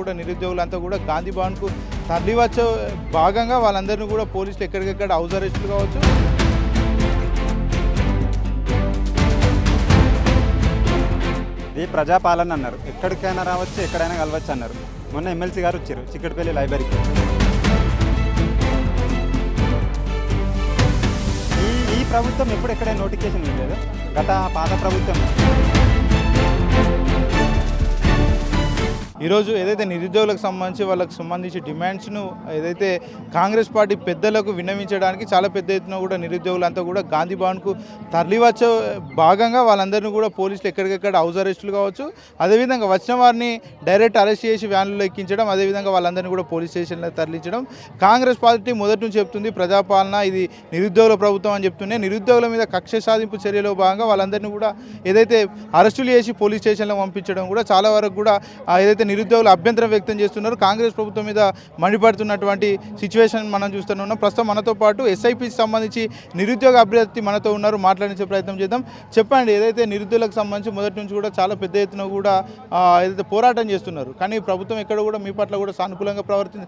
కూడా నిరుద్యోగులంతా కూడా గాంధీ భవన్కు తరలివచ్చే భాగంగా వాళ్ళందరినీ కూడా పోలీసులు ఎక్కడికెక్కడ హౌస్ అరెస్టులు కావచ్చు. ఇది ప్రజాపాలన అన్నారు. ఎక్కడికైనా రావచ్చు ఎక్కడైనా కలవచ్చు అన్నారు. మొన్న ఎమ్మెల్సీ గారు వచ్చారు చిక్కటిపల్లి లైబ్రరీకి. ఈ ఈ ప్రభుత్వం ఎప్పుడు ఎక్కడైనా నోటిఫికేషన్ ఇవ్వలేదు. గత పాత ప్రభుత్వం. ఈరోజు ఏదైతే నిరుద్యోగులకు సంబంధించి వాళ్ళకి సంబంధించి డిమాండ్స్ను ఏదైతే కాంగ్రెస్ పార్టీ పెద్దలకు విన్నవించడానికి చాలా పెద్ద ఎత్తున కూడా నిరుద్యోగులంతా కూడా గాంధీ భవన్కు తరలివచ్చే భాగంగా వాళ్ళందరినీ కూడా పోలీసులు ఎక్కడికెక్కడ హౌస్ అరెస్టులు కావచ్చు అదేవిధంగా వచ్చిన వారిని డైరెక్ట్ అరెస్ట్ చేసి వ్యాన్లో ఎక్కించడం అదేవిధంగా వాళ్ళందరినీ కూడా పోలీస్ స్టేషన్లో తరలించడం. కాంగ్రెస్ పార్టీ మొదటి నుంచి చెప్తుంది ప్రజాపాలన ఇది నిరుద్యోగుల ప్రభుత్వం అని చెప్తూనే నిరుద్యోగుల మీద కక్ష సాధింపు చర్యలో భాగంగా వాళ్ళందరినీ కూడా ఏదైతే అరెస్టులు చేసి పోలీస్ స్టేషన్లో పంపించడం కూడా చాలా వరకు కూడా ఏదైతే నిరుద్యోగులు అభ్యంతరం వ్యక్తం చేస్తున్నారు. కాంగ్రెస్ ప్రభుత్వం మీద మండిపడుతున్నటువంటి సిచ్యువేషన్ మనం చూస్తూనే ఉన్నాం. ప్రస్తుతం మనతో పాటు ఎస్ఐపికి సంబంధించి నిరుద్యోగ అభ్యర్థి మనతో ఉన్నారు. మాట్లాడించే ప్రయత్నం చేద్దాం. చెప్పండి ఏదైతే నిరుద్యోగులకు సంబంధించి మొదటి నుంచి కూడా చాలా పెద్ద ఎత్తున కూడా ఏదైతే పోరాటం చేస్తున్నారు. కానీ ప్రభుత్వం ఎక్కడ కూడా మీ పట్ల కూడా సానుకూలంగా ప్రవర్తి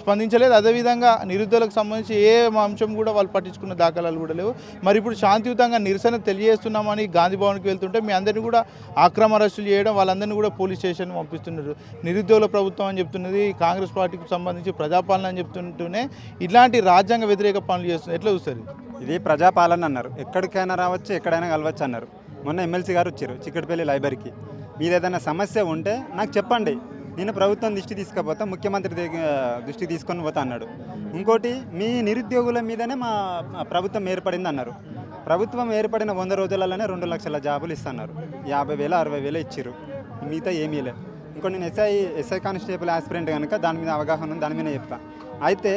స్పందించలేదు. అదేవిధంగా నిరుద్యోగులకు సంబంధించి ఏ అంశం కూడా వాళ్ళు పట్టించుకున్న దాఖలాలు కూడా లేవు. మరి ఇప్పుడు శాంతియుతంగా నిరసన తెలియజేస్తున్నామని గాంధీ భవన్కి వెళ్తుంటే మీ అందరినీ కూడా ఆక్రమ అరెస్టులు చేయడం వాళ్ళందరినీ కూడా పోలీస్ స్టేషన్ పంపిస్తున్నారు. నిరుద్యోగుల ప్రభుత్వం అని చెప్తున్నది కాంగ్రెస్ పార్టీకి సంబంధించి ప్రజాపాలన అని చెప్తుంటూనే ఇలాంటి రాజ్యాంగ వ్యతిరేక పనులు చేస్తున్నారు ఎట్లా చూస్తారు? ఇది ప్రజాపాలన అన్నారు. ఎక్కడికైనా రావచ్చు ఎక్కడైనా కలవచ్చు అన్నారు. మొన్న ఎమ్మెల్సీ గారు వచ్చారు చిక్కటిపల్లి లైబ్రరీకి. మీరు ఏదైనా సమస్య ఉంటే నాకు చెప్పండి. నేను ప్రభుత్వం దృష్టి తీసుకపోతే ముఖ్యమంత్రి దగ్గర దృష్టి తీసుకొని పోతా అన్నాడు. ఇంకోటి మీ నిరుద్యోగుల మీదనే మా మా ప్రభుత్వం ఏర్పడింది అన్నారు. ప్రభుత్వం ఏర్పడిన వంద రోజులలోనే రెండు లక్షల జాబులు ఇస్తున్నారు. యాభై వేలు అరవై వేలు ఇచ్చారు మిగతా ఏమీ లేదు. ఇంకో నేను ఎస్ఐ ఎస్ఐ కానిస్టేబుల్ ఆస్పిరెంట్ కనుక దాని మీద అవగాహన ఉంది దాని మీద చెప్తా. అయితే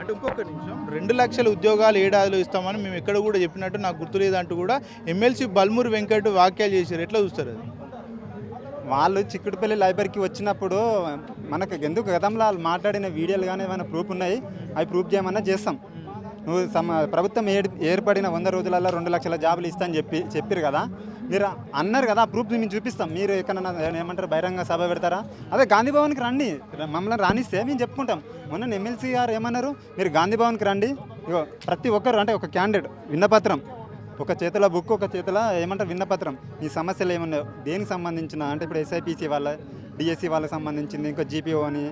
అంటే ఇంకొక నిమిషం. రెండు లక్షల ఉద్యోగాలు ఏడాదిలో ఇస్తామని మేము ఎక్కడ కూడా చెప్పినట్టు నాకు గుర్తులేదంటూ కూడా ఎమ్మెల్సీ బల్మూరి వెంకట్ వ్యాఖ్యలు చేశారు. ఎట్లా చూస్తారు అది? వాళ్ళు చిక్కుడుపల్లి లైబ్రరీకి వచ్చినప్పుడు మనకు ఎందుకు గతంలో వాళ్ళు మాట్లాడిన వీడియోలు కానీ ఏమైనా ప్రూఫ్ ఉన్నాయి? అవి ప్రూఫ్ చేయమన్నా చేస్తాం. నువ్వు సమ ప్రభుత్వం ఏర్ ఏర్పడిన వంద రోజులలో రెండు లక్షల జాబులు ఇస్తా అని చెప్పి చెప్పారు కదా. మీరు అన్నారు కదా ప్రూఫ్ మేము చూపిస్తాం. మీరు ఎక్కడన్నా ఏమంటారు బహిరంగ సభ పెడతారా? అదే గాంధీ భవన్కి రండి. మమ్మల్ని రాణిస్తే మేము చెప్పుకుంటాం. మొన్న ఎమ్మెల్సీ గారు ఏమన్నారు? మీరు గాంధీ భవన్కి రండి. ఇగో ప్రతి ఒక్కరు అంటే ఒక క్యాండిడేట్ విన్నపత్రం. ఒక చేతిలో బుక్ ఒక చేతిలో ఏమంటారు విన్నపత్రం. ఈ సమస్యలు ఏమున్నాయో దేనికి సంబంధించిన అంటే ఇప్పుడు ఎస్ఐపిసి వాళ్ళ డిఎస్సి వాళ్ళకి సంబంధించింది ఇంకా జీపీఓ అని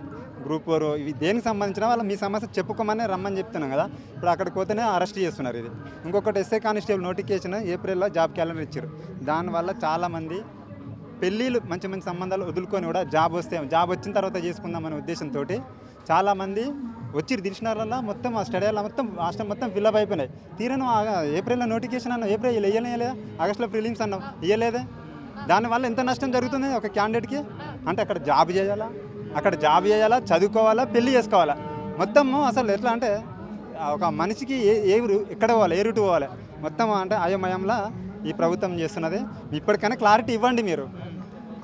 గ్రూప్ ఫోర్ ఇవి దేనికి సంబంధించిన వాళ్ళ మీ సమస్య చెప్పుకోమని రమ్మని చెప్తున్నాం కదా. ఇప్పుడు అక్కడికి పోతేనే అరెస్ట్ చేస్తున్నారు ఇది. ఇంకొకటి ఎస్ఏ కానిస్టేబుల్ నోటిఫికేషన్ ఏప్రిల్లో జాబ్ క్యాలెండర్ ఇచ్చారు. దానివల్ల చాలామంది పెళ్ళిళ్ళు మంచి మంచి సంబంధాలు వదులుకొని కూడా జాబ్ వస్తే జాబ్ వచ్చిన తర్వాత చేసుకుందామనే ఉద్దేశంతో చాలామంది వచ్చి దిల్షనర్లలో మొత్తం ఆ స్టడీ మొత్తం హాస్టల్ మొత్తం ఫిల్అప్ అయిపోయినాయి. తీరను ఏప్రిల్లో నోటిఫికేషన్ అన్నావు ఏప్రిల్ వేయలేదు ఆగస్టులో ప్రిలిమ్స్ అన్నాం వేయలేదే దానివల్ల ఎంత నష్టం జరుగుతుంది ఒక క్యాండిడేట్కి అంటే అక్కడ జాబ్ చేయాలా? అక్కడ జాబ్ చేయాలా? చదువుకోవాలా? పెళ్ళి చేసుకోవాలా? మొత్తము అసలు ఎట్లా అంటే ఒక మనిషికి ఏ ఏ ఎక్కడ పోవాలి? ఏ రూటు పోవాలి? మొత్తం అంటే అయోమయంలో ఈ ప్రభుత్వం చేస్తున్నది. ఇప్పటికైనా క్లారిటీ ఇవ్వండి మీరు.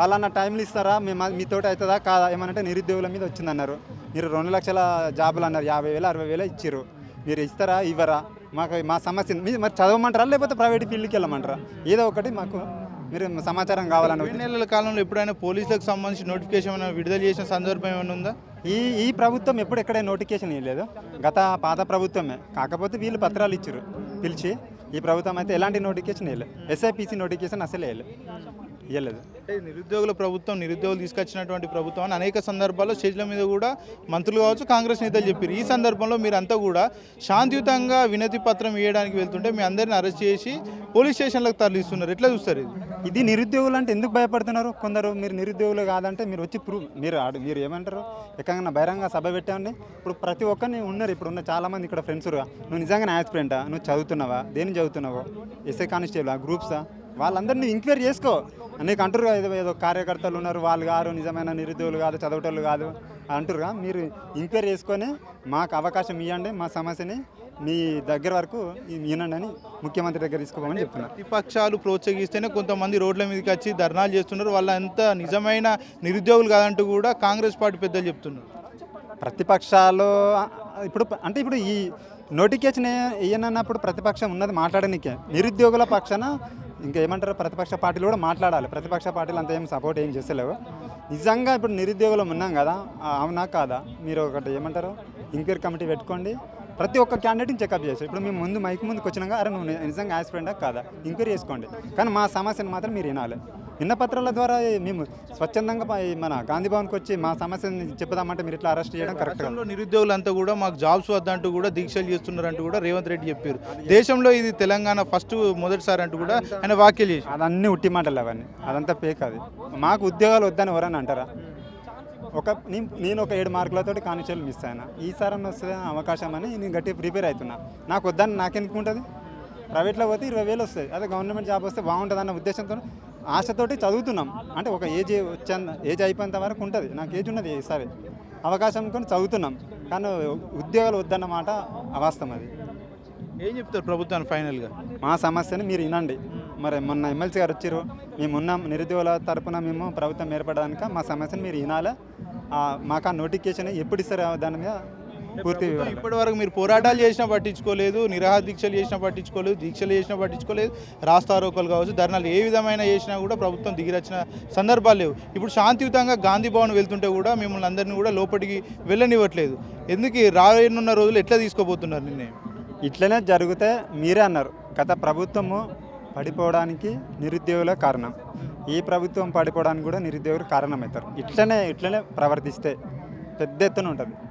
పలానా టైంలు ఇస్తారా? మేము మీతోటి అవుతుందా? కాదా? ఏమనంటే నిరుద్యోగుల మీద వచ్చిందన్నారు. మీరు రెండు లక్షల జాబులు అన్నారు. యాభై వేలు అరవై వేలు ఇచ్చారు మీరు ఇస్తారా? ఇవ్వరా? మాకు మా సమస్య మీరు మరి చదవమంటారా? లేకపోతే ప్రైవేట్ ఫీల్డ్కి వెళ్ళమంటారా? ఏదో ఒకటి మాకు మీరు సమాచారం కావాలని నెలల కాలంలో ఎప్పుడైనా పోలీసులకు సంబంధించి నోటిఫికేషన్ విడుదల చేసిన సందర్భం ఏమైనా ఉందా? ఈ ఈ ప్రభుత్వం ఎప్పుడు ఎక్కడ నోటిఫికేషన్ ఇవ్వలేదు గత పాత ప్రభుత్వమే. కాకపోతే వీళ్ళు పత్రాలు ఇచ్చారు. పిలిచి ఈ ప్రభుత్వం అయితే ఎలాంటి నోటిఫికేషన్ ఇవ్వలేదు ఎస్ఐపిసి నోటిఫికేషన్ అసలు ఇవ్వలేదు ఇవ్వలేదు అంటే నిరుద్యోగుల ప్రభుత్వం నిరుద్యోగులు తీసుకొచ్చినటువంటి ప్రభుత్వం అని అనేక సందర్భాల్లో స్టేజ్ల మీద కూడా మంత్రులు కావచ్చు కాంగ్రెస్ నేతలు చెప్పారు ఈ సందర్భంలో మీరంతా కూడా శాంతియుతంగా వినతి పత్రం ఇవ్వడానికి వెళ్తుంటే మీ అందరిని అరెస్ట్ చేసి పోలీస్ స్టేషన్లకు తరలిస్తున్నారు. ఎట్లా చూస్తారు ఇది? ఇది నిరుద్యోగులు అంటే ఎందుకు భయపడుతున్నారు? కొందరు మీరు నిరుద్యోగులు కాదంటే మీరు వచ్చి ప్రూవ్ మీరు ఆడు- మీరు ఏమంటారు? ఎక్కడైనా బహిరంగ సభ పెట్టండి ఇప్పుడు ప్రతి ఒక్కరిని ఉన్నారు. ఇప్పుడు ఉన్న చాలా మంది ఇక్కడ ఫ్రెండ్స్ నువ్వు నిజంగా యాస్పిరెంటా నువ్వు చదువుతున్నావా? దేని చదువుతున్నావో? ఎస్ఐ కానిస్టేబుల్ గ్రూప్సా వాళ్ళందరినీ ఎంక్వైరీ చేసుకో. నీకు అంటారు కదా ఏదో ఏదో కార్యకర్తలు ఉన్నారు వాళ్ళు కాదు నిజమైన నిరుద్యోగులు కాదు చదవటోళ్ళు కాదు అంటారుగా మీరు ఎంక్వైరీ చేసుకొని మాకు అవకాశం ఇవ్వండి మా సమస్యని మీ దగ్గర వరకు వినండి అని ముఖ్యమంత్రి దగ్గర తీసుకోమని చెప్తున్నారు. ప్రతిపక్షాలు ప్రోత్సహిస్తేనే కొంతమంది రోడ్ల మీదకి వచ్చి ధర్నాలు చేస్తున్నారు. వాళ్ళంతా నిజమైన నిరుద్యోగులు కాదంటూ కూడా కాంగ్రెస్ పార్టీ పెద్దలు చెప్తున్నారు. ప్రతిపక్షాలు ఇప్పుడు అంటే ఇప్పుడు ఈ నోటిఫికేషన్ ఇయ్యనన్నప్పుడు ప్రతిపక్షం ఉన్నది మాట్లాడనికే. నిరుద్యోగుల పక్షాన ఇంకా ఏమంటారు ప్రతిపక్ష పార్టీలు కూడా మాట్లాడాలి. ప్రతిపక్ష పార్టీలు అంత ఏం సపోర్ట్ ఏం చేస్తలేవు. నిజంగా ఇప్పుడు నిరుద్యోగులం ఉన్నాం కదా అవునా కాదా? మీరు ఒకటి ఏమంటారు ఎంక్వైరీ కమిటీ పెట్టుకోండి. ప్రతి ఒక్క క్యాండిడేట్ని చెకప్ చేస్తారు ఇప్పుడు మేము ముందు మైక్ ముందుకు వచ్చినాక అరే నువ్వు నిజంగా యాస్పిరెంటా కాదా? ఎంక్వైరీ చేసుకోండి. కానీ మా సమస్యను మాత్రం మీరు వినాలి. విన్నపత్రాల ద్వారా మేము స్వచ్ఛందంగా మన గాంధీ భవన్కి వచ్చి మా సమస్యని చెప్పుదామంటే మీరు ఇట్లా అరెస్ట్ చేయడం కరెక్ట్ నిరుద్యోగులంతా కూడా మాకు జాబ్స్ వద్దంటూ కూడా దీక్షలు చేస్తున్నారంటూ కూడా రేవంత్ రెడ్డి చెప్పారు. దేశంలో ఇది తెలంగాణ ఫస్ట్ మొదటిసారి అంటూ కూడా ఆయన వ్యాఖ్యలు చేశారు. అదన్నీ ఉట్టి మాటలు అవన్నీ. అదంతా పేక్ అది. మాకు ఉద్యోగాలు వద్దని ఎవరైనా అంటారా? ఒక నేను నేను ఒక ఏడు మార్కులతోటి కానిస్టేబుల్ మిస్ అయినా. ఈసారి వస్తుంది అవకాశం అని నేను గట్టిగా ప్రిపేర్ అవుతున్నా. నాకు వద్దని నాకెందుకు ఉంటుంది ప్రైవేట్లో పోతే ఇరవై వేలు వస్తాయి. అదే గవర్నమెంట్ జాబ్ వస్తే బాగుంటుంది అన్న ఉద్దేశంతో ఆశతోటి చదువుతున్నాం. అంటే ఒక ఏజ్ వచ్చే ఏజ్ అయిపోయేంత వరకు ఉంటుంది. నాకు ఏజ్ ఉన్నది ఈసారి. అవకాశం కొని చదువుతున్నాం. కానీ ఉద్యోగాలు వద్దన్న మాట అవాస్తవం అది. ఏం చెప్తారు ప్రభుత్వాన్ని ఫైనల్గా మా సమస్యని మీరు వినండి. మరి మొన్న ఎమ్మెల్సీ గారు వచ్చారు. మేము ఉన్నాం. నిరుద్యోగుల తరపున మేము ప్రభుత్వం ఏర్పడడానికి మా సమస్యని మీరు వినాలి? మాకు ఆ నోటిఫికేషన్ ఎప్పుడు ఇస్తారు దాని మీద పూర్తి. ఇప్పటి వరకు మీరు పోరాటాలు చేసినా పట్టించుకోలేదు నిరాహార దీక్షలు చేసినా పట్టించుకోలేదు దీక్షలు చేసినా పట్టించుకోలేదు రాస్తారోకలు కావచ్చు ధర్నాలు ఏ విధమైన చేసినా కూడా ప్రభుత్వం దిగిరచ్చిన సందర్భాలు లేవు. ఇప్పుడు శాంతియుతంగా గాంధీ భవన్ వెళ్తుంటే కూడా మిమ్మల్ని అందరినీ కూడా లోపలికి వెళ్ళనివ్వట్లేదు. ఎందుకు రానున్న రోజులు ఎట్లా తీసుకోబోతున్నారు నిన్నే? ఇట్లనే జరిగితే మీరే అన్నారు. గత ప్రభుత్వము పడిపోవడానికి నిరుద్యోగుల కారణం. ఈ ప్రభుత్వం పడిపోవడానికి కూడా నిరుద్యోగులు కారణమవుతారు. ఇట్లనే ఇట్లనే ప్రవర్తిస్తే పెద్ద ఎత్తున ఉంటుంది.